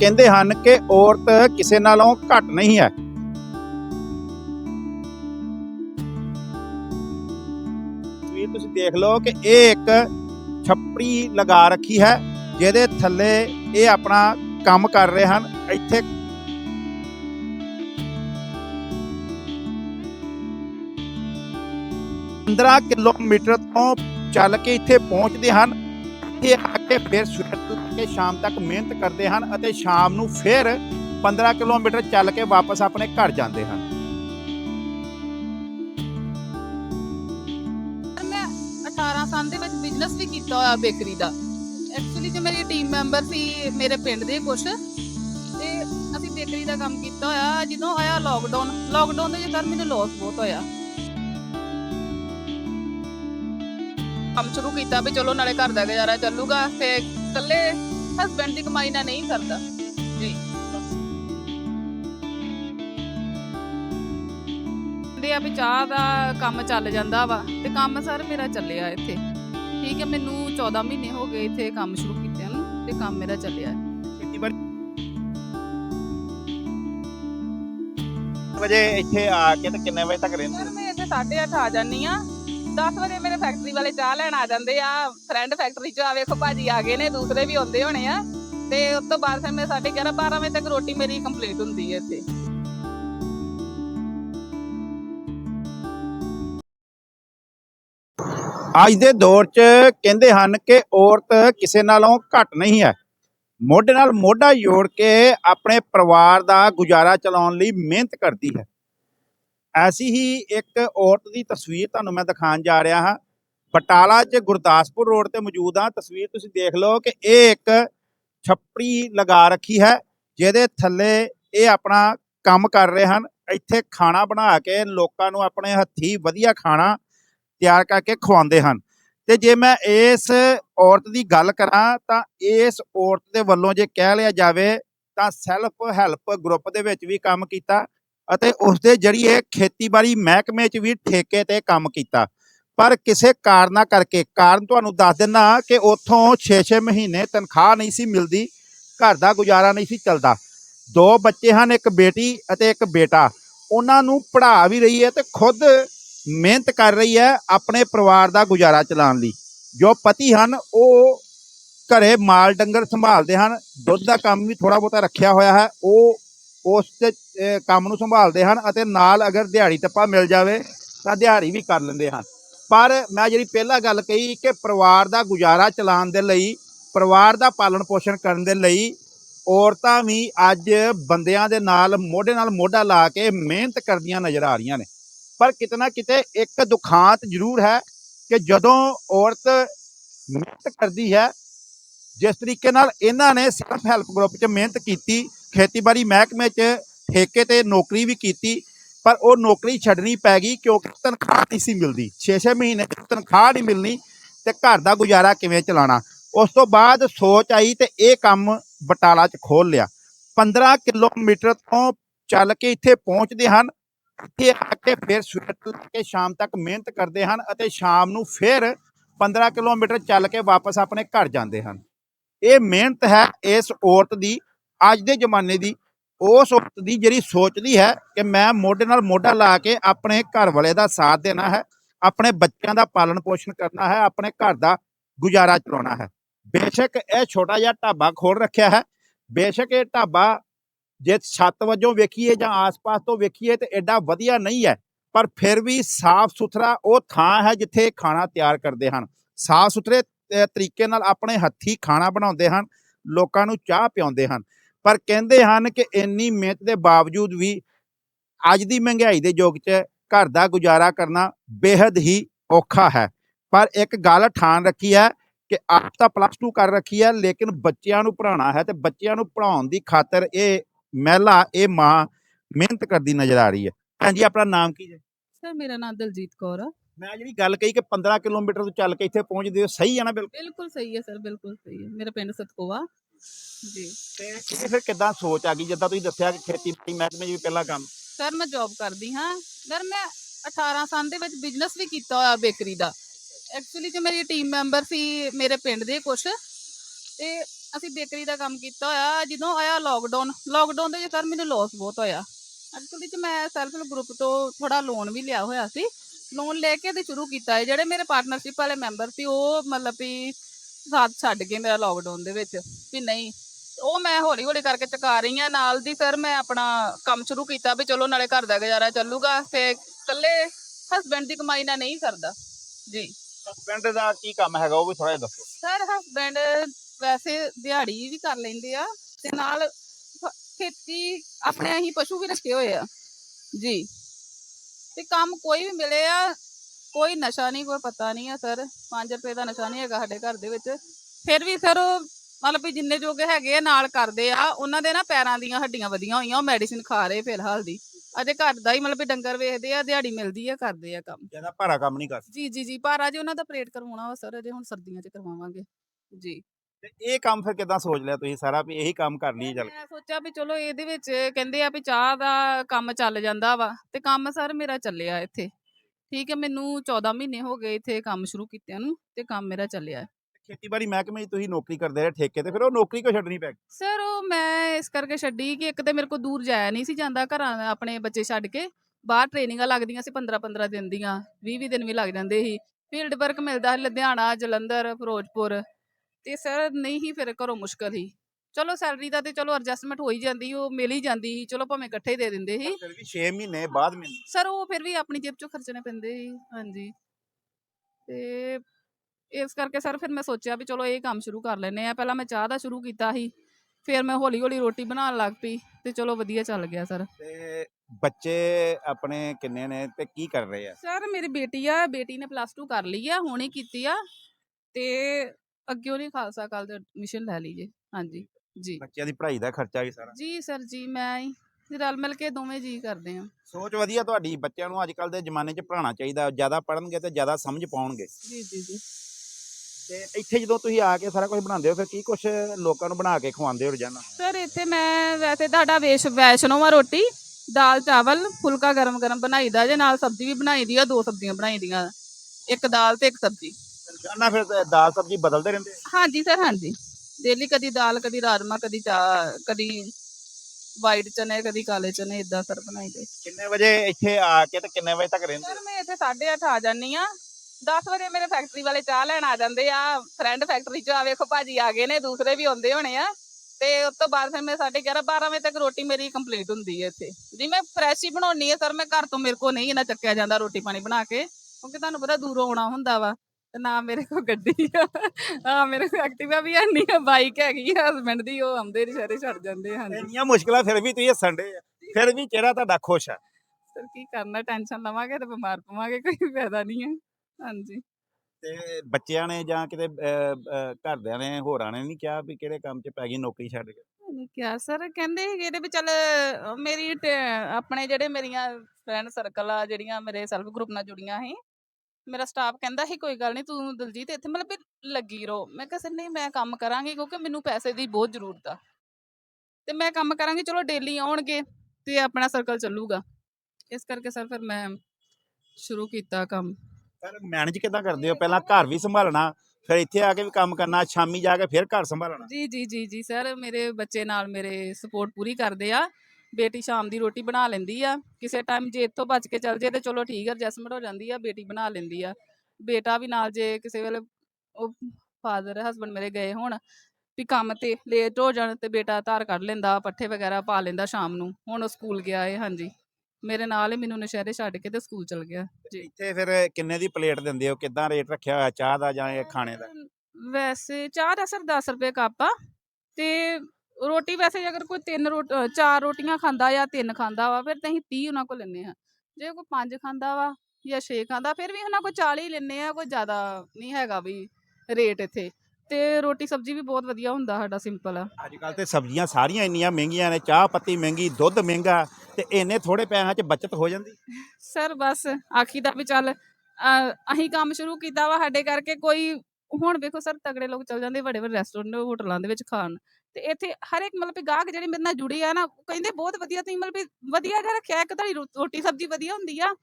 ਕਹਿੰਦੇ ਹਨ ਕਿ ਔਰਤ ਕਿਸੇ ਨਾਲੋਂ ਘੱਟ ਨਹੀਂ ਹੈ। ਵੀ ਤੁਸੀਂ ਦੇਖ ਲਓ ਕਿ ਇਹ ਇੱਕ ਛੱਪੜੀ ਲਗਾ ਰੱਖੀ ਹੈ, ਜਿਹਦੇ ਥੱਲੇ ਇਹ ਆਪਣਾ ਕੰਮ ਕਰ ਰਹੇ ਹਨ। ਇੱਥੇ ਪੰਦਰਾਂ ਕਿਲੋਮੀਟਰ ਤੋਂ ਚੱਲ ਕੇ ਇੱਥੇ ਪਹੁੰਚਦੇ ਹਨ। ਇੱਥੇ ਆ ਕੇ ਫਿਰ ਸਵੇਰ ਤੋਂ ਕੇ ਸ਼ਾਮ ਤੱਕ ਮਿਹਨਤ ਕਰਦੇ ਹਨ ਅਤੇ ਸ਼ਾਮ ਨੂੰ ਫਿਰ 15 ਕਿਲੋਮੀਟਰ ਚੱਲ ਕੇ ਵਾਪਸ ਆਪਣੇ ਘਰ ਜਾਂਦੇ ਹਨ। ਮੈਂ 18 ਸਾਲ ਦੇ ਵਿੱਚ ਬਿਜ਼ਨਸ ਵੀ ਕੀਤਾ ਹੋਇਆ ਬੇਕਰੀ ਦਾ। ਐਕਚੁਅਲੀ ਜੋ ਮੇਰੀ ਟੀਮ ਮੈਂਬਰ ਸੀ, ਮੇਰੇ ਪਿੰਡ ਦੇ ਕੁਛ, ਤੇ ਅਸੀਂ ਬੇਕਰੀ ਦਾ ਕੰਮ ਕੀਤਾ ਹੋਇਆ। ਜਦੋਂ ਆਇਆ ਲੋਕਡਾਊਨ ਲੋਕਡਾਊਨ ਦੇ ਚੱਕਰ ਮੈਨੂੰ ਲਾਸ ਬਹੁਤ ਹੋਇਆ। ਕੰਮ ਸ਼ੁਰੂ ਕੀਤਾ ਵੀ ਚਲੋ ਨਾਲੇ ਘਰ ਦਾ ਗੁਜ਼ਾਰਾ ਚੱਲੂਗਾ ਤੇ ਇਕੱਲੇ ਹਸਬੰਡ ਦੀ ਕਮਾਈ ਨਾਲ ਨਹੀਂ ਸਰਦਾ। ਜੀ। ਦੇ ਆ ਵੀ ਚਾਹ ਦਾ ਕੰਮ ਚੱਲ ਜਾਂਦਾ ਵਾ ਤੇ ਕੰਮ ਸਰ ਮੇਰਾ ਚੱਲਿਆ ਇੱਥੇ। ਠੀਕ ਹੈ ਮੈਨੂੰ 14 ਮਹੀਨੇ ਹੋ ਗਏ ਇੱਥੇ ਕੰਮ ਸ਼ੁਰੂ ਕੀਤਿਆਂ ਨੂੰ ਤੇ ਕੰਮ ਮੇਰਾ ਚੱਲਿਆ। ਵਜੇ ਇੱਥੇ ਆ ਕੇ ਤੇ ਕਿੰਨੇ ਵਜੇ ਤੱਕ ਰਹਿੰਦੇ? ਸਰ ਮੈਂ ਇੱਥੇ 8:30 ਆ ਜਾਂਦੀ ਆ 10 ਵਜੇ ਮੇਰੇ ਫੈਕਟਰੀ ਵਾਲੇ ਚਾਹ ਲੈਣ ਆ ਜਾਂਦੇ ਆ। ਫਰੈਂਡ ਫੈਕਟਰੀ ਚ ਆ ਵੇਖੋ ਭਾਜੀ, ਆ ਗਏ ਨੇ, ਦੂਸਰੇ ਵੀ ਆਉਂਦੇ ਹੋਣੇ ਆ। ਤੇ ਉਸ ਤੋਂ ਬਾਅਦ ਫਿਰ ਮੈਂ 11:30 12 ਵਜੇ ਤੱਕ ਰੋਟੀ ਮੇਰੀ ਕੰਪਲੀਟ ਹੁੰਦੀ ਹੈ ਇੱਥੇ। ਅੱਜ ਦੇ ਦੌਰ 'ਚ ਕਹਿੰਦੇ ਹਨ ਕਿ ਔਰਤ ਕਿਸੇ ਨਾਲੋਂ ਘੱਟ ਨਹੀਂ ਹੈ। ਮੋਢੇ ਨਾਲ ਮੋਢਾ ਜੋੜ ਕੇ ਆਪਣੇ ਪਰਿਵਾਰ ਦਾ ਗੁਜ਼ਾਰਾ ਚਲਾਉਣ ਲਈ ਮਿਹਨਤ ਕਰਦੀ ਹੈ। ਐਸੀ ਹੀ ਇੱਕ ਔਰਤ ਦੀ ਤਸਵੀਰ ਤੁਹਾਨੂੰ ਮੈਂ ਦਿਖਾਉਣ ਜਾ ਰਿਹਾ ਹਾਂ। ਬਟਾਲਾ 'ਚ ਗੁਰਦਾਸਪੁਰ ਰੋਡ ਤੇ ਮੌਜੂਦ ਹਾਂ। ਤਸਵੀਰ ਤੁਸੀਂ ਦੇਖ ਲਓ ਕਿ ਇਹ ਇੱਕ ਛੱਪੜੀ ਲਗਾ ਰੱਖੀ ਹੈ, ਜਿਹਦੇ ਥੱਲੇ ਇਹ ਆਪਣਾ ਕੰਮ ਕਰ ਰਹੇ ਹਨ। ਇੱਥੇ ਖਾਣਾ ਬਣਾ ਕੇ ਲੋਕਾਂ ਨੂੰ ਆਪਣੇ ਹੱਥੀ ਵਧੀਆ ਖਾਣਾ ਤਿਆਰ ਕਰਕੇ ਖਵਾਉਂਦੇ ਹਨ। ਤੇ ਜੇ ਮੈਂ ਇਸ ਔਰਤ ਦੀ ਗੱਲ ਕਰਾਂ, ਤਾਂ ਇਸ ਔਰਤ ਦੇ ਵੱਲੋਂ ਜੇ ਕਹਿ ਲਿਆ ਜਾਵੇ, ਤਾਂ ਸੈਲਫ ਹੈਲਪ ਗਰੁੱਪ ਦੇ ਵਿੱਚ ਵੀ ਕੰਮ ਕੀਤਾ। ਅਤੇ ਉਸ ਦੇ ਜਰੀਏ ਖੇਤੀਬਾੜੀ ਮਹਿਕਮੇ 'ਚ ਵੀ ਠੇਕੇ ਤੇ ਕੰਮ ਕੀਤਾ। ਪਰ ਕਿਸੇ ਕਾਰਨਾ ਕਰਕੇ, ਕਾਰਨ ਤੁਹਾਨੂੰ ਦੱਸ ਦਿੰਨਾ ਕਿ ਉੱਥੋਂ 6-6 ਮਹੀਨੇ ਤਨਖਾਹ ਨਹੀਂ ਸੀ ਮਿਲਦੀ, ਘਰ ਦਾ ਗੁਜ਼ਾਰਾ ਨਹੀਂ ਸੀ ਚੱਲਦਾ। ਦੋ ਬੱਚੇ ਹਨ, ਇੱਕ ਬੇਟੀ ਅਤੇ ਇੱਕ ਬੇਟਾ। ਉਹਨਾਂ ਨੂੰ ਪੜ੍ਹਾ ਵੀ ਰਹੀ ਹੈ ਤੇ ਖੁਦ ਮਿਹਨਤ ਕਰ ਰਹੀ ਹੈ ਆਪਣੇ ਪਰਿਵਾਰ ਦਾ ਗੁਜ਼ਾਰਾ ਚਲਾਉਣ ਲਈ। ਜੋ ਪਤੀ ਹਨ, ਉਹ ਘਰੇ ਮਾਲ ਡੰਗਰ ਸੰਭਾਲਦੇ ਹਨ। ਦੁੱਧ ਦਾ ਕੰਮ ਵੀ ਥੋੜਾ ਬਹੁਤਾ ਰੱਖਿਆ ਹੋਇਆ ਹੈ। ਉਹ ਉਸ ਤੇ ਅਹ, ਕੰਮ ਨੂੰ ਸੰਭਾਲਦੇ ਹਨ ਅਤੇ ਨਾਲ ਅਗਰ ਦਿਹਾੜੀ ਟੱਪਾ ਮਿਲ ਜਾਵੇ ਤਾਂ ਦਿਹਾੜੀ ਵੀ ਕਰ ਲੈਂਦੇ ਹਨ। ਪਰ ਮੈਂ ਜਿਹੜੀ ਪਹਿਲਾਂ ਗੱਲ ਕਹੀ ਕਿ ਪਰਿਵਾਰ ਦਾ ਗੁਜ਼ਾਰਾ ਚਲਾਉਣ ਦੇ ਲਈ ਪਰਿਵਾਰ ਦਾ ਪਾਲਣ ਪੋਸ਼ਣ ਕਰਨ ਦੇ ਲਈ ਔਰਤਾਂ ਵੀ ਅੱਜ ਬੰਦਿਆਂ ਦੇ ਨਾਲ ਮੋਢੇ ਨਾਲ ਮੋਢਾ ਲਾ ਕੇ ਮਿਹਨਤ ਕਰਦੀਆਂ ਨਜ਼ਰ ਆ ਰਹੀਆਂ ਨੇ। ਪਰ ਕਿਤੇ ਨਾ ਕਿਤੇ ਇੱਕ ਦੁਖਾਂਤ ਜ਼ਰੂਰ ਹੈ ਕਿ ਜਦੋਂ ਔਰਤ ਮਿਹਨਤ ਕਰਦੀ ਹੈ ਜਿਸ ਤਰੀਕੇ ਨਾਲ ਇਹਨਾਂ ਨੇ ਸੈਲਫ ਹੈਲਪ ਗਰੁੱਪ 'ਚ ਮਿਹਨਤ ਕੀਤੀ ਖੇਤੀਬਾੜੀ ਮਹਿਕਮੇ 'ਚ ਠੇਕੇ ਤੇ ਨੌਕਰੀ ਵੀ ਕੀਤੀ, ਪਰ ਉਹ ਨੌਕਰੀ ਛੱਡਣੀ ਪੈ ਗਈ ਕਿਉਂਕਿ ਤਨਖਾਹ ਨਹੀਂ ਸੀ ਮਿਲਦੀ। 6-6 ਮਹੀਨੇ ਤਨਖਾਹ ਨਹੀਂ ਮਿਲਣੀ ਤੇ ਘਰ ਦਾ ਗੁਜ਼ਾਰਾ ਕਿਵੇਂ ਚਲਾਉਣਾ? ਉਸ ਤੋਂ ਬਾਅਦ ਸੋਚ ਆਈ ਤੇ ਇਹ ਕੰਮ ਬਟਾਲਾ 'ਚ ਖੋਲ ਲਿਆ। 15 ਕਿਲੋਮੀਟਰ ਤੋਂ ਚੱਲ ਕੇ ਇੱਥੇ ਪਹੁੰਚਦੇ ਹਨ। ਇੱਥੇ ਆ ਕੇ ਫਿਰ ਸਵੇਰ ਤੋਂ ਲੈ ਕੇ ਸ਼ਾਮ ਤੱਕ ਮਿਹਨਤ ਕਰਦੇ ਹਨ ਅਤੇ ਸ਼ਾਮ ਨੂੰ ਫਿਰ 15 ਕਿਲੋਮੀਟਰ ਚੱਲ ਕੇ ਵਾਪਸ ਆਪਣੇ ਘਰ ਜਾਂਦੇ ਹਨ। ਇਹ ਮਿਹਨਤ ਹੈ ਇਸ ਔਰਤ ਦੀ ਅੱਜ ਦੇ ਜ਼ਮਾਨੇ ਦੀ, ਉਸ ਔਰਤ ਦੀ ਜਿਹੜੀ ਸੋਚਦੀ ਹੈ ਕਿ ਮੈਂ ਮੋਢੇ ਨਾਲ ਮੋਢਾ ਲਾ ਕੇ ਆਪਣੇ ਘਰ ਵਾਲੇ ਦਾ ਸਾਥ ਦੇਣਾ ਹੈ, ਆਪਣੇ ਬੱਚਿਆਂ ਦਾ ਪਾਲਣ ਪੋਸ਼ਣ ਕਰਨਾ ਹੈ, ਆਪਣੇ ਘਰ ਦਾ ਗੁਜ਼ਾਰਾ ਚਲਾਉਣਾ ਹੈ। ਬੇਸ਼ੱਕ ਇਹ ਛੋਟਾ ਜਿਹਾ ਢਾਬਾ ਖੋਲ ਰੱਖਿਆ ਹੈ। ਬੇਸ਼ੱਕ ਇਹ ਢਾਬਾ ਜੇ ਛੱਤ ਵਜੋਂ ਵੇਖੀਏ ਜਾਂ ਆਸ-ਪਾਸ ਤੋਂ ਵੇਖੀਏ ਤੇ ਐਡਾ ਵਧੀਆ ਨਹੀਂ ਹੈ, ਪਰ ਫਿਰ ਵੀ ਸਾਫ਼ ਸੁਥਰਾ ਉਹ ਥਾਂ ਹੈ ਜਿੱਥੇ ਖਾਣਾ ਤਿਆਰ ਕਰਦੇ ਹਨ। ਸਾਫ਼ ਸੁਥਰੇ ਤਰੀਕੇ ਨਾਲ ਆਪਣੇ ਹੱਥੀ ਖਾਣਾ ਬਣਾਉਂਦੇ ਹਨ, ਲੋਕਾਂ ਨੂੰ ਚਾਹ ਪਿਆਉਂਦੇ ਹਨ। ਪਰ ਕਹਿੰਦੇ ਹਨ ਕਿ ਇੰਨੀ ਮਿਹਨਤ ਦੇ ਬਾਵਜੂਦ ਵੀ ਅੱਜ ਦੀ ਮਹਿੰਗਾਈ ਦੇ ਯੁੱਗ 'ਚ ਘਰ ਦਾ ਗੁਜ਼ਾਰਾ ਕਰਨਾ ਬੇहद ਹੀ ਔਖਾ ਹੈ। ਪਰ ਇੱਕ ਗੱਲ ਠਾਣ ਰੱਖੀ ਹੈ ਕਿ ਆਪ ਤਾਂ ਪਲੱਸ 2 ਕਰ ਰੱਖੀ ਹੈ ਲੇਕਿਨ ਬੱਚਿਆਂ ਨੂੰ ਪੜ੍ਹਾਉਣਾ ਹੈ ਤੇ ਬੱਚਿਆਂ ਨੂੰ ਪੜ੍ਹਾਉਣ ਦੀ ਖਾਤਰ ਇਹ ਮਹਿਲਾ ਇਹ ਮਾਂ ਮਿਹਨਤ ਕਰਦੀ ਨਜ਼ਰ ਆ ਰਹੀ ਹੈ। ਹਾਂਜੀ ਆਪਣਾ ਨਾਮ ਕੀ ਹੈ? ਸਰ ਮੇਰਾ ਨਾਮ ਦਲਜੀਤ ਕੌਰ ਆ। ਮੈਂ ਜਿਹੜੀ ਗੱਲ ਕਹੀ ਕਿ 15 ਕਿਲੋਮੀਟਰ ਤੋਂ ਚੱਲ ਕੇ ਇੱਥੇ ਪਹੁੰਚਦੇ ਹੋ ਸਹੀ ਆ ਨਾ ਬਿਲਕੁਲ? ਬਿਲਕੁਲ ਸਹੀ ਹੈ ਸਰ ਬਿਲਕੁਲ ਸਹੀ ਹੈ। ਮੇਰਾ ਪਿੰਡ ਸਤਕੋਵਾ ਜੀ। ਤੇ ਇਹ ਫਿਰ ਕਿੱਦਾਂ ਸੋਚ ਆ ਗਈ? ਜਿੱਦਾਂ ਤੁਸੀਂ ਦੱਸਿਆ ਕਿ ਖੇਤੀਬਾੜੀ ਮਹਿਕਮੇ 'ਚ ਵੀ ਪਹਿਲਾਂ ਕੰਮ। ਸਰ ਮੈਂ ਜੌਬ ਕਰਦੀ ਹਾਂ। ਸਰ ਮੈਂ 18 ਸਾਲ ਦੇ ਵਿੱਚ ਬਿਜ਼ਨਸ ਵੀ ਕੀਤਾ ਹੋਇਆ ਬੇਕਰੀ ਦਾ। ਐਕਚੁਅਲੀ ਜੋ ਮੇਰੀ ਟੀਮ ਮੈਂਬਰ ਸੀ ਮੇਰੇ ਪਿੰਡ ਦੇ ਕੁਛ ਤੇ ਅਸੀਂ ਬੇਕਰੀ ਦਾ ਕੰਮ ਕੀਤਾ ਹੋਇਆ। ਜਦੋਂ ਆਇਆ ਲੋਕਡਾਊਨ ਲੋਕਡਾਊਨ ਦੇ ਵਿੱਚ ਸਰ ਮੈਨੂੰ ਲਾਸ ਬਹੁਤ ਹੋਇਆ। ਐਕਚੁਅਲੀ ਚ ਮੈਂ ਸੈਲਫ ਗਰੁੱਪ ਤੋਂ ਥੋੜਾ ਲੋਨ ਵੀ ਲਿਆ ਹੋਇਆ ਸੀ। ਲੋਨ ਲੈ ਕੇ ਤੇ ਸ਼ੁਰੂ ਕੀਤਾ ਹੈ ਜਿਹੜੇ ਮੇਰੇ ਪਾਰਟਨਰਸ਼ਿਪ ਵਾਲੇ ਮੈਂਬਰ ਸੀ ਉਹ ਮਤਲਬ ਵੀ ਸਾਥ ਛੱਡ ਗਏ ਮੇਰਾ ਲੋਕਡਾਊਨ ਦੇ ਵਿੱਚ ਵੀ ਨਹੀਂ। ਉਹ ਮੈਂ ਹੌਲੀ ਹੌਲੀ ਕਰਕੇ ਚੁਕਾ ਰਹੀ ਆ ਨਾਲ ਦੀ ਸਰ ਮੈਂ ਆਪਣਾ ਕੰਮ ਸ਼ੁਰੂ ਕੀਤਾ ਵੀ ਚਲੋ ਨਾਲੇ ਘਰ ਦਾ ਗੁਜ਼ਾਰਾ ਚੱਲੂਗਾ ਤੇ ਇਕੱਲੇ ਹਸਬੰਡ ਦੀ ਕਮਾਈ ਨਾਲ ਨਹੀਂ ਸਰਦਾ। ਜੀ। ਪਿੰਡ ਦਾ ਕੀ ਕੰਮ ਹੈਗਾ ਉਹ ਵੀ ਥੋੜਾ ਜਿਹਾ ਦੱਸੋ। ਸਰ ਹਸਬੰਡ ਵੈਸੇ ਦਿਹਾੜੀ ਵੀ ਕਰ ਲੈਂਦੇ ਆ ਤੇ ਨਾਲ ਖੇਤੀ ਆਪਣੇ ਅਸੀਂ ਪਸ਼ੂ ਵੀ ਰੱਖੇ ਹੋਏ ਆ। ਜੀ। ਤੇ ਕੰਮ ਕੋਈ ਵੀ ਮਿਲੇ ਆ ਕੋਈ ਨਸ਼ਾ ਨਹੀਂ ਕੋਈ ਪਤਾ ਨਹੀਂ ਆ ਸਰ। 5 ਰੁਪਏ ਦਾ ਨਸ਼ਾ ਨਹੀਂ ਹੈਗਾ ਸਾਡੇ ਘਰ ਦੇ ਵਿੱਚ। ਫਿਰ ਵੀ ਸਰ ਉਹ ਮਤਲਬ ਵੀ ਜਿੰਨੇ ਜੋਗੇ ਹੈਗੇ ਆ ਨਾਲ ਕਰਦੇ ਆ ਉਹਨਾਂ ਦੇ ਨਾ ਪੈਰਾਂ ਦੀਆਂ ਹੱਡੀਆਂ ਵਧੀਆਂ ਹੋਈਆਂ ਉਹ ਮੈਡੀਸਿਨ ਖਾ ਰਹੇ ਫਿਲਹਾਲ ਦੀ। ਅਜੇ ਘਰ ਦਾ ਹੀ ਮਤਲਬ ਵੀ ਡੰਗਰ ਵੇਖਦੇ ਆ ਦਿਹਾੜੀ ਮਿਲਦੀ ਆ ਕਰਦੇ ਆ ਕੰਮ। ਜ਼ਿਆਦਾ ਭਾਰਾ ਕੰਮ ਨਹੀਂ ਕਰ ਜੀ ਜੀ ਜੀ ਪਰ ਅਜੇ ਉਹਨਾਂ ਦਾ ਆਪਰੇਟ ਕਰਵਾਉਣਾ ਵਾ ਸਰ ਅਜੇ ਹੁਣ ਸਰਦੀਆਂ 'ਚ ਕਰਵਾਵਾਂਗੇ। ਜੀ। ਤੇ ਇਹ ਕੰਮ ਫਿਰ ਕਿਦਾਂ ਸੋਚ ਲਿਆ ਤੁਸੀਂ ਸਾਰਾ ਵੀ ਇਹੀ ਕੰਮ ਕਰ ਲਈਏ ਚੱਲ? ਮੈਂ ਸੋਚਿਆ ਵੀ ਚਲੋ ਇਹਦੇ ਵਿੱਚ ਕਹਿੰਦੇ ਆ ਵੀ ਚਾਹ ਦਾ ਕੰਮ ਚੱਲ ਜਾਂਦਾ ਵਾ ਤੇ ਕੰਮ ਸਰ ਮੇਰਾ ਚੱਲਿਆ ਇੱਥੇ। ਠੀਕ ਹੈ ਮੈਨੂੰ 14 ਮਹੀਨੇ ਹੋ ਗਏ ਇੱਥੇ ਕੰਮ ਸ਼ੁਰੂ ਕੀਤਿਆਂ ਨੂੰ ਤੇ ਕੰਮ ਮੇਰਾ ਚੱਲਿਆ। ਹੈ। ਖੇਤੀਬਾੜੀ ਮਹਿਕਮੇ 'ਚ ਤੁਸੀਂ ਨੌਕਰੀ ਕਰਦੇ ਰਹੇ ਠੇਕੇ ਤੇ ਫਿਰ ਉਹ ਨੌਕਰੀ ਕਿਉਂ ਛੱਡਣੀ ਪੈ ਗਈ? ਸਰ ਉਹ ਮੈਂ ਇਸ ਕਰਕੇ ਛੱਡੀ ਕਿ ਇੱਕ ਤੇ ਮੇਰੇ ਕੋਲ ਦੂਰ ਜਾਇਆ ਨਹੀਂ ਸੀ ਜਾਂਦਾ ਘਰਾਂ ਆਪਣੇ ਬੱਚੇ ਛੱਡ ਕੇ। ਬਾਹਰ ਟ੍ਰੇਨਿੰਗਾਂ ਲੱਗਦੀਆਂ ਸੀ 15 15 ਦਿਨ ਦੀਆਂ 20 20 ਦਿਨ ਵੀ ਲੱਗ ਜਾਂਦੇ ਸੀ। ਫੀਲਡ ਵਰਕ ਮਿਲਦਾ ਸੀ ਲੁਧਿਆਣਾ ਜਲੰਧਰ ਫਿਰੋਜ਼ਪੁਰ। ਤੇ ਸਰ ਨਹੀਂ ਹੀ ਫਿਰ ਘਰੋਂ ਮੁਸ਼ਕਲ ਹੀ ਚਲੋ ਸੈਲਰੀ ਦਾ ਤੇ ਚਲੋ ਐਡਜਸਟਮੈਂਟ ਹੋ ਹੀ ਜਾਂਦੀ ਉਹ ਮਿਲ ਹੀ ਜਾਂਦੀ ਸੀ ਚਲੋ ਭਾਵੇਂ ਇਕੱਠੇ ਹੀ ਦੇ ਦਿੰਦੇ ਸੀ। ਫਿਰ ਵੀ 6 ਮਹੀਨੇ ਬਾਅਦ ਮਿਲਣੀ। ਸਰ ਉਹ ਫਿਰ ਵੀ ਆਪਣੀ ਜੇਬ ਚੋਂ ਖਰਚਣੇ ਪੈਂਦੇ ਸੀ ਹਾਂਜੀ। ਤੇ ਇਸ ਕਰਕੇ ਸਰ ਫਿਰ ਮੈਂ ਸੋਚਿਆ ਵੀ ਚਲੋ ਇਹ ਕੰਮ ਸ਼ੁਰੂ ਕਰ ਲੈਨੇ ਆ ਪਹਿਲਾਂ ਮੈਂ ਚਾਹ ਦਾ ਸ਼ੁਰੂ ਕੀਤਾ ਸੀ ਫਿਰ ਮੈਂ ਹੌਲੀ ਹੌਲੀ ਰੋਟੀ ਬਣਾਉਣ ਲੱਗ ਪਈ ਤੇ ਚਲੋ ਵਧੀਆ ਚੱਲ ਗਿਆ ਸਰ। ਤੇ ਬੱਚੇ ਆਪਣੇ ਕਿੰਨੇ ਨੇ ਤੇ ਕੀ ਕਰ ਰਹੇ ਆ? ਸਰ ਮੇਰੀ ਬੇਟੀ ਆ ਬੇਟੀ ਨੇ ਪਲੱਸ 2 ਕਰ ਲਈ ਆ ਹੁਣੇ ਕੀਤੀ ਆ ਤੇ ਅੱਗੇ ਉਹਨੇ ਖਾਲਸਾ ਕਾਲਜ ਐਡਮਿਸ਼ਨ ਲੈ ਲਈ ਜੇ ਹਾਂਜੀ। ਜੀ। ਬੱਚਿਆਂ ਦੀ ਪੜ੍ਹਾਈ ਦਾ ਖਰਚਾ ਵੀ ਸਾਰਾ। ਜੀ ਸਰ ਜੀ ਮੈਂ ਹੀ ਰਲ ਮਿਲ ਕੇ ਦੋਵੇਂ ਜੀ ਕਰਦੇ ਆ ਸੋਚ ਵਧੀਆ ਤੁਹਾਡੀ ਬੱਚਿਆਂ ਨੂੰ ਅੱਜ ਕੱਲ ਦੇ ਜ਼ਮਾਨੇ 'ਚ ਪੜ੍ਹਾਉਣਾ ਚਾਹੀਦਾ ਜ਼ਿਆਦਾ ਪੜ੍ਹਨਗੇ ਤੇ ਜ਼ਿਆਦਾ ਸਮਝ ਪਾਉਣਗੇ। ਜੀ ਜੀ ਜੀ। ਤੇ ਇੱਥੇ ਜਦੋਂ ਤੁਸੀਂ ਆ ਕੇ ਸਾਰਾ ਕੁਝ ਬਣਾਉਂਦੇ ਹੋ ਫਿਰ ਕੀ ਕੁਝ ਲੋਕਾਂ ਨੂੰ ਬਣਾ ਕੇ ਖਵਾਉਂਦੇ ਹੋ ਰੋਜ਼ਾਨਾ? ਸਰ ਇੱਥੇ ਮੈਂ ਵੈਸੇ ਤੁਹਾਡਾ ਵੇਸ਼ ਵੈਸ਼ਨੋ ਆ ਰੋਟੀ ਦਾਲ ਚਾਵਲ ਫੁਲਕਾ ਗਰਮ ਗਰਮ ਬਣਾਈਦਾ ਜੇ ਨਾਲ ਸਬਜ਼ੀ ਵੀ ਬਣਾਈਦੀ ਆ ਦੋ ਸਬਜ਼ੀਆਂ ਬਣਾਈਦੀਆਂ ਇੱਕ ਦਾਲ ਤੇ ਇੱਕ ਸਬਜ਼ੀ। ਰੋਜ਼ਾਨਾ ਫਿਰ ਦਾਲ ਸਬਜ਼ੀ ਬਦਲਦੇ ਰਹਿੰਦੇ? ਹਾਂਜੀ ਸਰ ਹਾਂਜੀ। ਡੇਲੀ ਕਦੀ ਦਾਲ ਕਦੀ ਰਾਜਮਾ ਕਦੀ ਚਾਹ ਕਦੀ ਵਾਈਟ ਚਨੇ ਕਦੀ ਕਾਲੇ ਚਨੇ ਇਦਾਂ ਸਰ ਬਣਾਈਦੇ ਕਿੰਨੇ ਵਜੇ ਇੱਥੇ ਆ ਕੇ ਤੇ ਕਿੰਨੇ ਵਜੇ ਤੱਕ ਰਹਿੰਦੇ? ਸਰ ਮੈਂ ਇੱਥੇ 8:30 ਆ ਜਾਂਦੀ ਆ 10 ਵਜੇ ਮੇਰੇ ਫੈਕਟਰੀ ਵਾਲੇ ਚਾਹ ਲੈਣ ਆ ਜਾਂਦੇ ਆ। ਫਰੈਂਡ ਫੈਕਟਰੀ ਚ ਆ ਵੇਖੋ ਭਾਜੀ ਆ ਗਏ ਨੇ ਦੂਸਰੇ ਵੀ ਆਉਂਦੇ ਹੋਣੇ ਆ। ਤੇ ਉਸ ਤੋਂ ਬਾਅਦ ਫਿਰ ਮੈਂ 11:30 12 ਵਜੇ ਤੱਕ ਰੋਟੀ ਮੇਰੀ ਕੰਪਲੀਟ ਹੁੰਦੀ ਹੈ ਇੱਥੇ। ਜੀ ਮੈਂ ਫਰੈਸ਼ ਹੀ ਬਣਾਉਣੀ ਹੈ ਸਰ ਮੈਂ ਘਰ ਤੋਂ ਮੇਰੇ ਕੋ ਨਹੀਂ ਇਹਨਾਂ ਚੱਕਿਆ ਜਾਂਦਾ ਰੋਟੀ ਪਾਣੀ ਬਣਾ ਕੇ। ਕਿਉਂਕਿ ਤੁਹਾਨੂੰ ਪਤਾ ਦੂਰੋਂ ਆਉਣਾ ਹੁੰਦਾ ਵਾ। ਤੇ ਨਾ ਮੇਰੇ ਕੋਲ ਗੱਡੀ ਆ ਆ ਮੇਰੇ ਕੋਲ ਐਕਟਿਵਾ ਵੀ ਹੈ ਨਹੀਂ ਆ ਬਾਈਕ ਹੈਗੀ ਹਸਬੰਡ ਦੀ ਉਹ ਆਉਂਦੇ ਨੇ ਸ਼ਹਿਰੇ ਛੱਡ ਜਾਂਦੇ ਆ, ਹਾਂਜੀ। ਇੰਨੀਆਂ ਮੁਸ਼ਕਲਾਂ ਫਿਰ ਵੀ ਤੁਸੀਂ ਹੱਸਣ ਦੇ ਫਿਰ ਵੀ ਚਿਹਰਾ ਤੁਹਾਡਾ ਖੁਸ਼ ਆ। ਸਰ ਕੀ ਕਰਨਾ ਟੈਨਸ਼ਨ ਲਵਾਂਗੇ ਤੇ ਬਿਮਾਰ ਪਵਾਂਗੇ ਕੋਈ ਫਾਇਦਾ ਨਹੀਂ ਹੈ ਹਾਂਜੀ। ਤੇ ਬੱਚਿਆਂ ਨੇ ਜਾਂ ਕਿਤੇ ਘਰਦਿਆਂ ਨੇ ਹੋਰਾਂ ਨੇ ਨਹੀਂ ਕਿਹਾ ਵੀ ਕਿਹੜੇ ਕੰਮ 'ਚ ਪੈ ਗਈ ਨੌਕਰੀ ਛੱਡ ਕੇ? ਨਹੀਂ ਕਿਹਾ ਸਰ ਕਹਿੰਦੇ ਸੀਗੇ ਇਹਦੇ ਵੀ ਚੱਲ ਮੇਰੀ ਤੇ- ਆਪਣੇ ਜਿਹੜੇ ਮੇਰੀਆਂ ਫਰੈਂਡ ਸਰਕਲ ਆ ਜਿਹੜੀਆਂ ਮੇਰੇ ਸੈਲਫ ਗਰੁੱਪ ਨਾਲ ਜੁੜੀਆਂ ਸੀ ਮੇਰਾ ਸਟਾਫ ਕਹਿੰਦਾ ਸੀ ਕੋਈ ਗੱਲ ਨਹੀਂ ਤੂੰ ਦਲਜੀਤ ਇੱਥੇ ਮਤਲਬ ਵੀ ਲੱਗੀ ਰਹੋ। ਮੈਂ ਕਿਹਾ ਸਰ ਨਹੀਂ ਮੈਂ ਕੰਮ ਕਰਾਂਗੀ ਕਿਉਂਕਿ ਮੈਨੂੰ ਪੈਸੇ ਦੀ ਬਹੁਤ ਜ਼ਰੂਰਤ ਆ। ਤੇ ਮੈਂ ਕੰਮ ਕਰਾਂਗੀ ਚਲੋ ਡੇਲੀ ਆਉਣਗੇ ਤੇ ਆਪਣਾ ਸਰਕਲ ਚੱਲੂਗਾ। ਇਸ ਕਰਕੇ ਸਰ ਫਿਰ ਮੈਂ ਸ਼ੁਰੂ ਕੀਤਾ ਕੰਮ। ਪਰ ਮੈਨੇਜ ਕਿਦਾਂ ਕਰਦੇ ਹੋ? ਪਹਿਲਾਂ ਘਰ ਵੀ ਸੰਭਾਲਣਾ ਫਿਰ ਇੱਥੇ ਆ ਕੇ ਵੀ ਕੰਮ ਕਰਨਾ ਸ਼ਾਮੀ ਜਾ ਕੇ ਫਿਰ ਘਰ ਸੰਭਾਲਣਾ? ਜੀ ਜੀ ਜੀ ਜੀ ਸਰ ਮੇਰੇ ਬੱਚੇ ਨਾਲ ਮੇਰੇ ਸਪੋਰਟ ਪੂਰੀ ਕਰਦੇ ਆ। ਬੇਟੀ ਸ਼ਾਮ ਦੀ ਰੋਟੀ ਬਣਾ ਲੈਂਦੀ ਆ। ਕਿਸੇ ਟਾਈਮ ਜੇ ਇੱਥੋਂ ਬਚ ਕੇ ਚੱਲ ਜੇ ਤੇ ਚਲੋ ਠੀਕ ਹੈ ਐਡਜਸਟਮੈਂਟ ਹੋ ਜਾਂਦੀ ਆ ਬੇਟੀ ਬਣਾ ਲੈਂਦੀ ਆ। ਬੇਟਾ ਵੀ ਨਾਲ ਜੇ ਕਿਸੇ ਵੇਲੇ ਉਹ ਫਾਦਰ ਹਸਬੰਡ ਮੇਰੇ ਗਏ ਹੋਣ ਵੀ ਕੰਮ ਤੇ ਲੇਟ ਹੋ ਜਾਣ ਤੇ ਬੇਟਾ ਧਾਰ ਕੱਢ ਲੈਂਦਾ ਪੱਠੇ ਵਗੈਰਾ ਪਾ ਲੈਂਦਾ ਸ਼ਾਮ ਨੂੰ। ਹੁਣ ਉਹ ਸਕੂਲ ਗਿਆ ਏ ਹਾਂਜੀ। ਮੇਰੇ ਨਾਲ ਹੀ ਮੈਨੂੰ ਨਸ਼ਹਿਰੇ ਛੱਡ ਕੇ ਤੇ ਸਕੂਲ ਚਲ ਗਿਆ। ਜੀ। ਇੱਥੇ ਫਿਰ ਕਿੰਨੇ ਦੀ ਪਲੇਟ ਦਿੰਦੇ ਹੋ? ਕਿਦਾਂ ਰੇਟ ਰੱਖਿਆ ਹੋਇਆ ਚਾਹ ਦਾ ਜਾਂ ਖਾਣੇ ਦਾ? ਵੈਸੇ ਚਾਹ ਦਾ ਸਰ 10 ਰੁਪਏ ਕੱਪ ਆ ਤੇ ਰੋਟੀ ਵੈਸੇ ਅਗਰ ਕੋਈ ਤਿੰਨ ਰੋਟ ਅ, ਚਾਰ ਰੋਟੀਆਂ ਖਾਂਦਾ ਜਾਂ ਤਿੰਨ ਖਾਂਦਾ ਵਾ ਫਿਰ ਤਾਂ ਅਸੀਂ 30 ਉਹਨਾਂ ਕੋਲ ਲੈਨੇ ਆ ਜੇ ਕੋਈ ਪੰਜ ਖਾਂਦਾ ਵਾ ਜਾਂ 6 ਖਾਂਦਾ ਫਿਰ ਵੀ ਉਹਨਾਂ ਕੋਲ 40 ਲੈਨੇ ਆ ਕੋਈ ਜ਼ਿਆਦਾ ਨਹੀਂ ਹੈਗਾ ਵੀ ਰੇਟ ਇੱਥੇ। ਤੇ ਰੋਟੀ ਸਬਜ਼ੀ ਵੀ ਬਹੁਤ ਵਧੀਆ ਹੁੰਦਾ ਸਾਡਾ ਸਿੰਪਲ। ਆ ਅੱਜ ਕੱਲ ਤੇ ਸਬਜ਼ੀਆਂ ਸਾਰੀਆਂ ਇੰਨੀਆਂ ਮਹਿੰਗੀਆਂ ਨੇ ਚਾਹ ਪੱਤੀ ਮਹਿੰਗੀ ਦੁੱਧ ਮਹਿੰਗਾ ਤੇ ਇੰਨੇ ਥੋੜੇ ਪੈਸਿਆਂ 'ਚ ਬਚਤ ਹੋ ਜਾਂਦੀ। ਸਰ ਬਸ ਆਖੀ ਦਾ ਵੀ ਚੱਲ ਅ, ਅਸੀਂ ਕੰਮ ਸ਼ੁਰੂ ਕੀਤਾ ਵਾ ਸਾਡੇ ਕਰਕੇ ਕੋਈ ਹੁਣ ਵੇਖੋ ਸਰ ਤਗੜੇ ਲੋਕ ਚੱਲ ਜਾਂਦੇ ਵੱਡੇ ਵੱਡੇ ਰੈਸਟੋਰੈਂਟ ਹੋਟਲਾਂ ਦੇ ਵਿੱਚ ਖਾਣ। ਤੇ ਇੱਥੇ ਹਰ ਇੱਕ ਮਤਲਬ ਕਿ ਗਾਹਕ ਜਿਹੜੇ ਮੇਰੇ ਨਾਲ ਜੁੜੇ ਆ ਨਾ, ਉਹ ਕਹਿੰਦੇ ਬਹੁਤ ਵਧੀਆ, ਤੁਸੀਂ ਮਤਲਬ ਵੀ ਵਧੀਆ ਜਿਹਾ ਰੱਖਿਆ, ਇੱਕ ਤੁਹਾਡੀ ਰੋ- ਰੋਟੀ ਸਬਜ਼ੀ ਵਧੀਆ ਹੁੰਦੀ ਆ।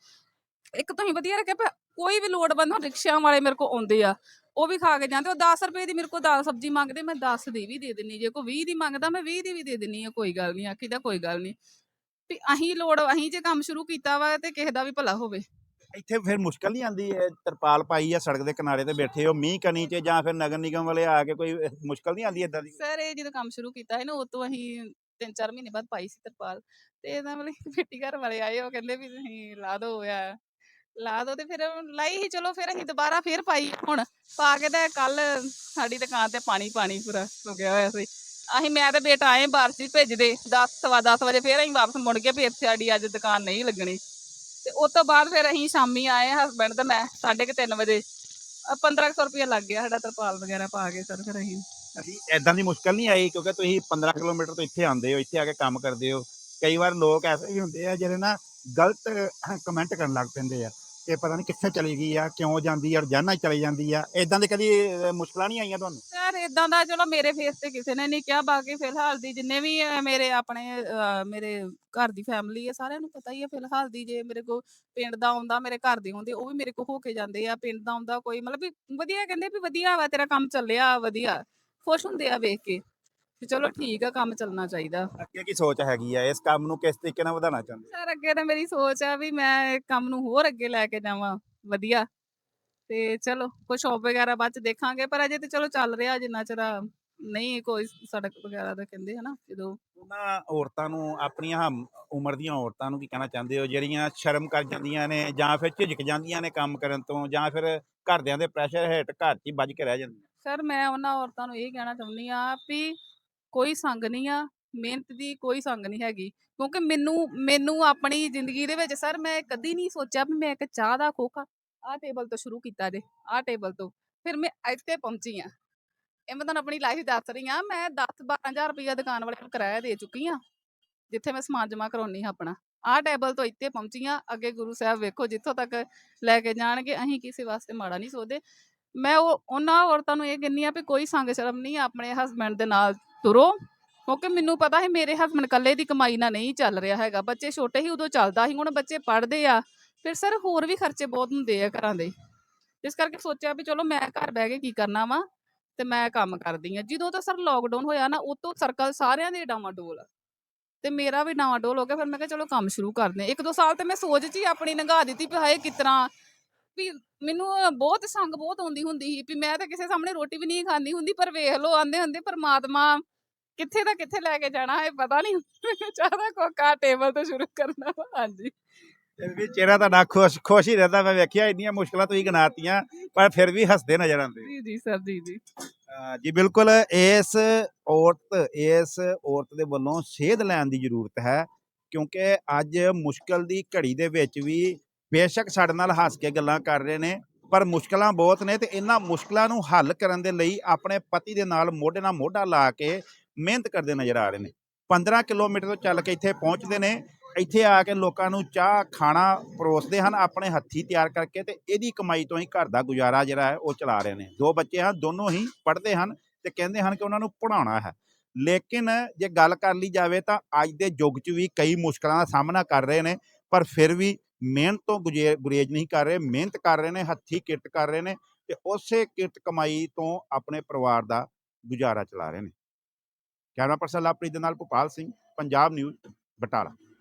ਇੱਕ ਤੁਸੀਂ ਵਧੀਆ ਰੱਖਿਆ, ਪਰ ਕੋਈ ਵੀ ਲੋੜਵੰਦ ਹੁਣ ਰਿਕਸ਼ਿਆਂ ਵਾਲੇ ਮੇਰੇ ਕੋਲ ਆਉਂਦੇ ਆ, ਉਹ ਵੀ ਖਾ ਕੇ ਜਾਂਦੇ, ਉਹ 10 ਰੁਪਏ ਦੀ ਮੇਰੇ ਕੋਲ ਦਾਲ ਸਬਜ਼ੀ ਮੰਗਦੇ, ਮੈਂ 10 ਦੀ ਵੀ ਦੇ ਦਿੰਨੀ, ਜੇ ਕੋਈ 20 ਦੀ ਮੰਗਦਾ, ਮੈਂ 20 ਦੀ ਵੀ ਦੇ ਦਿੰਨੀ ਆ, ਕੋਈ ਗੱਲ ਨਹੀਂ ਆਖੀਦਾ ਕੋਈ ਗੱਲ ਨਹੀਂ ਵੀ ਅਹੀਂ ਲੋੜ, ਅਹੀਂ ਜੇ ਕੰਮ ਸ਼ੁਰੂ ਕੀਤਾ ਵਾ ਤੇ ਕਿਸੇ ਦਾ ਵੀ ਭਲਾ ਹੋਵੇ। ਇੱਥੇ ਫਿਰ ਮੁਸ਼ਕਲ ਨਹੀਂ ਆਂਦੀ ਹੈ ਤਰਪਾਲ ਪਾਈ ਆ ਸੜਕ ਦੇ ਕਿਨਾਰੇ ਤੇ ਬੈਠੇ ਹੋ, ਮੀਂਹ ਕਣੀ ਚ ਜਾਂ ਫਿਰ ਨਗਰ ਨਿਗਮ ਵਾਲੇ ਆ ਕੇ ਕੋਈ ਮੁਸ਼ਕਲ ਨਹੀਂ ਆਂਦੀ ਇਦਾਂ ਦੀ? ਸਰ, ਇਹ ਜਦੋਂ ਕੰਮ ਸ਼ੁਰੂ ਕੀਤਾ ਹੈ ਨਾ ਉਹ ਤੋਂ ਅਸੀਂ ਤਿੰਨ ਚਾਰ ਮਹੀਨੇ ਬਾਅਦ ਪਾਈ ਸੀ ਤਰਪਾਲ ਤੇ ਇਹਦਾ ਮਤਲਬ ਮਿੱਟੀ ਘਰ ਵਾਲੇ ਆਏ, ਉਹ ਕਹਿੰਦੇ ਵੀ ਤੁਸੀਂ ਲਾ ਦੋ ਆ, ਲਾ ਦੋ ਤੇ ਫਿਰ ਲਾਈ ਹੀ ਚਲੋ ਫਿਰ ਅਸੀਂ ਦੁਬਾਰਾ ਫਿਰ ਪਾਈ, ਹੁਣ ਪਾ ਕੇ ਤੇ ਕੱਲ ਸਾਡੀ ਦੁਕਾਨ ਤੇ ਪਾਣੀ ਪਾਣੀ ਪੂਰਾ ਸੁੱਕਿਆ ਹੋਇਆ ਸੀ। ਅਸੀਂ, ਮੈਂ ਤੇ ਬੇਟਾ ਆਏ ਬਾਰਿਸ਼ ਭੇਜਦੇ 10 ਸਵਾ 10 ਵਜੇ ਫਿਰ ਅਸੀਂ ਵਾਪਸ ਮੁੜ ਗਏ ਫਿਰ ਸਾਡੀ ਅੱਜ ਦੁਕਾਨ ਨਹੀਂ ਲੱਗਣੀ। ਤੇ ਉਸ ਤੋਂ ਬਾਅਦ ਫਿਰ ਅਸੀਂ ਸ਼ਾਮੀ ਆਏ ਹਸਬੰਡ ਤੇ ਮੈਂ, ਸਾਢੇ ਕੁ ਤਿੰਨ ਵਜੇ। 1500 ਰੁਪਏ ਲੱਗ ਗਿਆ ਸਾਡਾ ਤਰਪਾਲ ਵਗੈਰਾ ਪਾ ਕੇ ਸਰ, ਫਿਰ ਅਸੀਂ। ਅਸੀਂ ਇਦਾਂ ਦੀ ਮੁਸ਼ਕਲ ਨਹੀਂ ਆਈ, ਕਿਉਂਕਿ ਤੁਸੀਂ 15 ਕਿਲੋਮੀਟਰ ਤੋਂ ਇੱਥੇ ਆਉਂਦੇ ਹੋ, ਇੱਥੇ ਆ ਕੇ ਕੰਮ ਕਰਦੇ ਹੋ। ਕਈ ਵਾਰ ਲੋਕ ਐਸੇ ਵੀ ਹੁੰਦੇ ਆ, ਜਿਹੜੇ ਨਾ ਗਲਤ ਕਮੈਂਟ ਕਰਨ ਲੱਗ ਪੈਂਦੇ ਆ। ਕਿ ਪਤਾ ਨਹੀਂ ਕਿੱਥੇ ਚਲੀ ਗਈ ਆ ਕਿਉਂ ਜਾਂਦੀ ਆ ਰੋਜ਼ਾਨਾ ਹੀ ਚਲੀ ਜਾਂਦੀ ਆ। ਇਦਾਂ ਦੇ ਕਦੀ ਅਹ, ਮੁਸ਼ਕਲਾਂ ਨਹੀਂ ਆਈਆਂ ਤੁਹਾਨੂੰ? ਯਾਰ ਇਦਾਂ ਦਾ ਚਲੋ ਮੇਰੇ ਫੇਸ ਤੇ ਕਿਸੇ ਨੇ ਨਹੀਂ ਕਿਹਾ ਬਾਕੀ ਫਿਲਹਾਲ ਦੀ ਜਿੰਨੇ ਵੀ ਅਹ, ਮੇਰੇ ਆਪਣੇ ਅਹ, ਮੇਰੇ ਘਰ ਦੀ ਫੈਮਿਲੀ ਹੈ ਸਾਰਿਆਂ ਨੂੰ ਪਤਾ ਹੀ ਹੈ ਫਿਲਹਾਲ ਦੀ ਜੇ ਮੇਰੇ ਕੋ ਪਿੰਡ ਦਾ ਆਉਂਦਾ ਮੇਰੇ ਘਰ ਦੇ ਆਉਂਦੇ ਉਹ ਵੀ ਮੇਰੇ ਕੋ ਹੋ ਕੇ ਜਾਂਦੇ ਆ। ਪਿੰਡ ਦਾ ਆਉਂਦਾ ਕੋਈ ਮਤਲਬ ਵੀ ਵਧੀਆ ਕਹਿੰਦੇ ਵੀ ਵਧੀਆ ਵਾ ਤੇਰਾ ਕੰਮ ਚੱਲਿਆ ਵਧੀਆ। ਖੁਸ਼ ਹੁੰਦੇ ਆ ਵੇਖ ਕੇ। ਵੀ ਚਲੋ ਠੀਕ ਆ ਕੰਮ ਚੱਲਣਾ ਚਾਹੀਦਾ। ਅੱਗੇ ਕੀ ਸੋਚ ਹੈਗੀ ਆ? ਇਸ ਕੰਮ ਨੂੰ ਕਿਸ ਤਰੀਕੇ ਨਾਲ ਵਧਾਉਣਾ ਚਾਹੁੰਦੇ ਸਰ ਅੱਗੇ ਤਾਂ ਮੇਰੀ ਸੋਚ ਆ ਵੀ ਮੈਂ ਕੰਮ ਨੂੰ ਹੋਰ ਅੱਗੇ ਲੈ ਕੇ ਜਾਵਾਂ ਵਧੀਆ। ਤੇ ਚਲੋ ਕੁਝ ਸ਼ੌਪ ਵਗੈਰਾ ਬਾਅਦ ਚ ਦੇਖਾਂਗੇ ਪਰ ਅਜੇ ਤੇ ਚਲੋ ਚੱਲ ਰਿਹਾ ਜਿੰਨਾ ਚਿਰ ਨਹੀਂ ਕੋਈ ਸੜਕ ਵਗੈਰਾ ਦਾ ਕਹਿੰਦੇ ਹਨਾ ਜਦੋਂ ਉਹਨਾਂ ਔਰਤਾਂ ਨੂੰ ਆਪਣੀਆਂ ਹਮ ਉਮਰ ਦੀਆਂ ਔਰਤਾਂ ਨੂੰ ਕੀ ਕਹਿਣਾ ਚਾਹੁੰਦੇ ਹੋ? ਜਿਹੜੀਆਂ ਸ਼ਰਮ ਕਰ ਜਾਂਦੀਆਂ ਨੇ ਜਾਂ ਫਿਰ ਝਿਜਕ ਜਾਂਦੀਆਂ ਨੇ ਕੰਮ ਕਰਨ ਤੋਂ ਜਾਂ ਫਿਰ ਘਰਦਿਆਂ ਦੇ ਪ੍ਰੈਸ਼ਰ ਹੇਠ ਘਰ 'ਚ ਹੀ ਵੱਜ ਕੇ ਰਹਿ ਜਾਂਦੀਆਂ ਸਰ ਮੈਂ ਉਹਨਾਂ ਔਰਤਾਂ ਨੂੰ ਇਹ ਕਹਿਣਾ ਚਾਹੁੰਦੀ ਆ ਵੀ ਕੋਈ ਸੰਗ ਨਹੀਂ ਆ, ਮਿਹਨਤ ਦੀ ਕੋਈ ਸੰਗ ਨਹੀਂ ਹੈਗੀ। ਕਿਉਂਕਿ ਮੈਨੂੰ ਮੈਨੂੰ ਆਪਣੀ ਜ਼ਿੰਦਗੀ ਦੇ ਵਿੱਚ ਸਰ ਮੈਂ ਕਦੀ ਨਹੀਂ ਸੋਚਿਆ ਵੀ ਮੈਂ ਇੱਕ ਚਾਹ ਦਾ ਖੋਖਾ, ਆਹ ਟੇਬਲ ਤੋਂ ਸ਼ੁਰੂ ਕੀਤਾ ਜੇ, ਆਹ ਟੇਬਲ ਤੋਂ, ਫਿਰ ਮੈਂ ਇੱਥੇ ਪਹੁੰਚੀ ਆ ਇਹ ਮੈਂ ਤੁਹਾਨੂੰ ਆਪਣੀ ਲਾਈਫ ਦੱਸ ਰਹੀ ਆ ਮੈਂ 10 12000 ਰੁਪਇਆ ਦੁਕਾਨ ਵਾਲੇ ਨੂੰ ਕਿਰਾਇਆ ਦੇ ਚੁੱਕੀ ਆ ਜਿੱਥੇ ਮੈਂ ਸਮਾਨ ਜਮਾ ਕਰਾਉਣੀ ਹਾਂ ਆਪਣਾ। ਆਹ ਟੇਬਲ ਤੋਂ ਇੱਥੇ ਪਹੁੰਚੀ ਆ ਅੱਗੇ ਗੁਰੂ ਸਾਹਿਬ ਵੇਖੋ ਜਿੱਥੋਂ ਤੱਕ ਲੈ ਕੇ ਜਾਣਗੇ, ਅਸੀਂ ਕਿਸੇ ਵਾਸਤੇ ਮਾੜਾ ਨਹੀਂ ਸੋਚਦੇ। ਮੈਂ ਉਹ, ਉਹਨਾਂ ਔਰਤਾਂ ਨੂੰ ਇਹ ਕਹਿੰਨੀ ਆ ਵੀ ਕੋਈ ਸੰਗ ਸ਼ਰਮ ਨਹੀਂ, ਆਪਣੇ ਹਸਬੰਡ ਦੇ ਨਾਲ ਤੁਰੋ, ਕਿਉਂਕਿ ਮੈਨੂੰ ਪਤਾ ਹੈ ਮੇਰੇ ਹਸਬੰਡ ਇਕੱਲੇ ਦੀ ਕਮਾਈ ਨਾਲ ਨਹੀਂ ਚੱਲ ਰਿਹਾ ਹੈਗਾ। ਬੱਚੇ ਛੋਟੇ ਹੀ ਉਦੋਂ ਚੱਲਦਾ ਸੀ, ਹੁਣ ਬੱਚੇ ਪੜ੍ਹਦੇ ਆ। ਫਿਰ ਸਰ ਹੋਰ ਵੀ ਖਰਚੇ ਬਹੁਤ ਹੁੰਦੇ ਆ ਘਰਾਂ ਦੇ। ਇਸ ਕਰਕੇ ਸੋਚਿਆ ਵੀ ਚਲੋ ਮੈਂ ਘਰ ਬਹਿ ਕੇ ਕੀ ਕਰਨਾ ਵਾ ਤੇ ਮੈਂ ਕੰਮ ਕਰਦੀ ਆ ਜਦੋਂ ਤਾਂ ਸਰ ਲੋਕਡਾਊਨ ਹੋਇਆ ਨਾ, ਉਤੋਂ ਸਰਕਲ ਸਾਰਿਆਂ ਦੇ ਡਾਵਾਡੋਲ ਆ। ਤੇ ਮੇਰਾ ਵੀ ਡਾਵਾਡੋਲ ਹੋ ਗਿਆ, ਫਿਰ ਮੈਂ ਕਿਹਾ ਚਲੋ ਕੰਮ ਸ਼ੁਰੂ ਕਰਦੇ ਇੱਕ ਦੋ ਸਾਲ ਤੇ ਮੈਂ ਸੋਚ 'ਚ ਹੀ ਆਪਣੀ ਲੰਘਾ ਦਿੱਤੀ ਵੀ ਹਾਏ ਕਿਤਨਾ ਵੀ ਮੈਨੂੰ ਬਹੁਤ ਸੰਗ ਬਹੁਤ ਆਉਂਦੀ ਹੁੰਦੀ ਸੀ ਵੀ ਮੈਂ ਤਾਂ ਕਿਸੇ ਸਾਹਮਣੇ ਰੋਟੀ ਵੀ ਨਹੀਂ ਖਾਂਦੀ ਹੁੰਦੀ ਪਰ ਵੇਖ ਲੋ ਆਂਦੇ ਹੁੰਦੇ ਪਰਮਾਤਮਾ ਕਿੱਥੇ ਦਾ ਕਿੱਥੇ ਲੈ ਕੇ ਜਾਣਾ ਹੈ ਪਤਾ ਨਹੀਂ ਚਾਹਦਾ ਕੋਕਾ ਟੇਬਲ ਤੋਂ ਸ਼ੁਰੂ ਕਰਨਾ ਹਾਂਜੀ। ਵੀ ਚਿਹਰਾ ਤੁਹਾਡਾ ਖੁਸ਼ ਖੁਸ਼ ਹੀ ਰਹਿੰਦਾ ਮੈਂ ਵੇਖਿਆ ਇੰਨੀਆਂ ਮੁਸ਼ਕਲਾਂ ਤੁਸੀਂ ਗਿਣਾਤੀਆਂ ਪਰ ਫਿਰ ਵੀ ਹੱਸਦੇ ਨਜ਼ਰ ਆਉਂਦੇ। ਜੀ ਜੀ ਸਰ ਜੀ ਜੀ। ਜੀ ਬਿਲਕੁਲ ਇਸ ਔਰਤ ਇਸ ਔਰਤ ਦੇ ਵੱਲੋਂ ਸੇਧ ਲੈਣ ਦੀ ਜ਼ਰੂਰਤ ਹੈ ਕਿਉਂਕਿ ਅੱਜ ਮੁਸ਼ਕਲ ਦੀ ਘੜੀ ਦੇ ਵਿੱਚ ਵੀ ਬੇਸ਼ੱਕ ਸਾਡੇ ਨਾਲ ਹੱਸ ਕੇ ਗੱਲਾਂ ਕਰ ਰਹੇ ਨੇ, ਪਰ ਮੁਸ਼ਕਲਾਂ ਬਹੁਤ ਨੇ ਤੇ ਇਹਨਾਂ ਮੁਸ਼ਕਲਾਂ ਨੂੰ ਹੱਲ ਕਰਨ ਦੇ ਲਈ ਆਪਣੇ ਪਤੀ ਦੇ ਨਾਲ ਮੋਢੇ ਨਾਲ ਮੋਢਾ ਲਾ ਕੇ ਮਿਹਨਤ ਕਰਦੇ ਨਜ਼ਰ ਆ ਰਹੇ ਨੇ। 15 ਕਿਲੋਮੀਟਰ ਤੋਂ ਚੱਲ ਕੇ ਇੱਥੇ ਪਹੁੰਚਦੇ ਨੇ, ਇੱਥੇ ਆ ਕੇ ਲੋਕਾਂ ਨੂੰ ਚਾਹ, ਖਾਣਾ ਪਰੋਸਦੇ ਹਨ ਆਪਣੇ ਹੱਥੀ ਤਿਆਰ ਕਰਕੇ ਤੇ ਇਹਦੀ ਕਮਾਈ ਤੋਂ ਹੀ ਘਰ ਦਾ ਗੁਜ਼ਾਰਾ ਜਿਹੜਾ ਹੈ ਉਹ ਚਲਾ ਰਹੇ ਨੇ। ਦੋ ਬੱਚੇ ਹਨ, ਦੋਨੋਂ ਹੀ ਪੜ੍ਹਦੇ ਹਨ ਤੇ ਕਹਿੰਦੇ ਹਨ ਕਿ ਉਹਨਾਂ ਨੂੰ ਪੜ੍ਹਾਉਣਾ ਹੈ। ਲੇਕਿਨ ਜੇ ਗੱਲ ਕਰ ਲਈ ਜਾਵੇ ਤਾਂ ਅੱਜ ਦੇ ਯੁੱਗ 'ਚ ਵੀ ਕਈ ਮੁਸ਼ਕਲਾਂ ਦਾ ਸਾਹਮਣਾ ਕਰ ਰਹੇ ਨੇ, ਪਰ ਫਿਰ ਵੀ ਮਿਹਨਤ ਤੋਂ ਗੁਜੇ- ਗੁਰੇਜ਼ ਨਹੀਂ ਕਰ ਰਹੇ, ਮਿਹਨਤ ਕਰ ਰਹੇ ਨੇ, ਹੱਥੀ ਕਿਰਤ ਕਰ ਰਹੇ ਨੇ ਤੇ ਉਸੇ ਕਿਰਤ ਕਮਾਈ ਤੋਂ ਆਪਣੇ ਪਰਿਵਾਰ ਦਾ ਗੁਜ਼ਾਰਾ ਚਲਾ ਰਹੇ ਨੇ। ਕੈਮਰਾ ਪਰਸਨ ਲਾਪਰੀ ਦੇ ਨਾਲ ਭੋਪਾਲ ਸਿੰਘ, ਪੰਜਾਬ ਨਿਊਜ਼, ਬਟਾਲਾ।